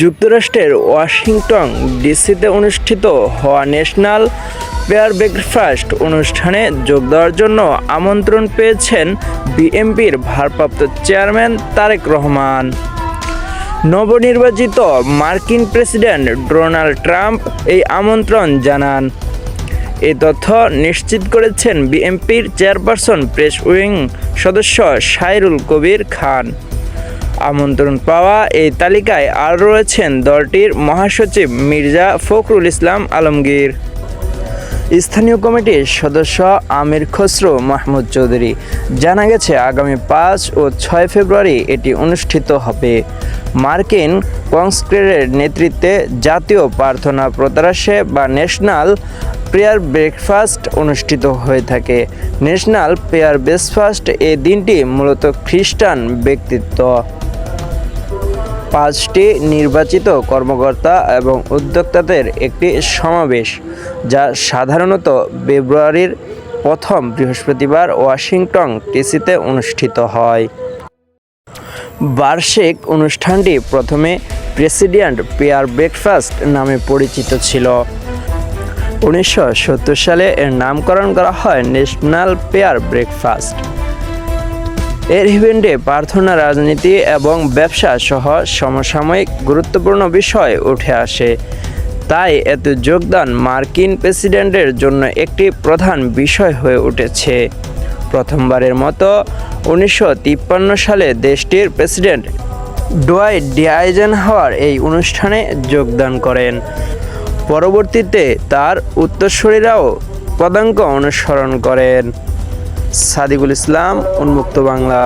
যুক্তরাষ্ট্রের ওয়াশিংটন ডিসিতে অনুষ্ঠিত হওয়া ন্যাশনাল পেয়ার ব্রেকফাস্ট অনুষ্ঠানে যোগ দেওয়ার জন্য আমন্ত্রণ পেয়েছেন বিএমপির ভারপ্রাপ্ত চেয়ারম্যান তারেক রহমান। নবনির্বাচিত মার্কিন প্রেসিডেন্ট ডোনাল্ড ট্রাম্প এই আমন্ত্রণ জানান। এই তথ্য নিশ্চিত করেছেন বিএনপির চেয়ারপারসন, প্রেস উইং সদস্য সাইরুল কবির খান। আমন্ত্রণ পাওয়া এই তালিকায় আর রয়েছেন দলটির মহাসচিব মির্জা ফখরুল ইসলাম আলমগীর। স্থানীয় কমিটির সদস্য আমির খসরু মাহমুদ চৌধুরী। জানা গেছে, আগামী পাঁচ ও ছয় ফেব্রুয়ারি এটি অনুষ্ঠিত হবে। মার্কিন কংগ্রেসের নেতৃত্বে জাতীয় প্রার্থনা প্রত্যাশে বা ন্যাশনাল প্রেয়ার ব্রেকফাস্ট অনুষ্ঠিত হয়ে থাকে। ন্যাশনাল প্রেয়ার ব্রেকফাস্ট এই দিনটি মূলত খ্রিস্টান ব্যক্তিত্ব। পাঁচটি নির্বাচিত কর্মকর্তা এবং উদ্যোক্তাদের একটি সমাবেশ, যা সাধারণত ফেব্রুয়ারির প্রথম বৃহস্পতিবার ওয়াশিংটন ডিসিতে অনুষ্ঠিত হয়। বার্ষিক অনুষ্ঠানটি প্রথমে প্রেসিডেন্ট পেয়ার ব্রেকফাস্ট নামে পরিচিত ছিল। উনিশশো সত্তর সালে এর নামকরণ করা হয় ন্যাশনাল পেয়ার ব্রেকফাস্ট। এর ইভেন্টে প্রার্থনা, রাজনীতি এবং ব্যবসা সহ সমসাময়িক গুরুত্বপূর্ণ বিষয় উঠে আসে। তাই এত যোগদান মার্কিন প্রেসিডেন্টের জন্য একটি প্রধান বিষয় হয়ে উঠেছে। প্রথমবারের মতো উনিশশো তিপ্পান্ন সালে দেশটির প্রেসিডেন্ট ডোয়াইট ডি হওয়ার এই অনুষ্ঠানে যোগদান করেন। পরবর্তীতে তার উত্তরসূরিরাও পদাঙ্ক অনুসরণ করেন। সাদিকুল ইসলাম উন্মুক্ত বাংলা।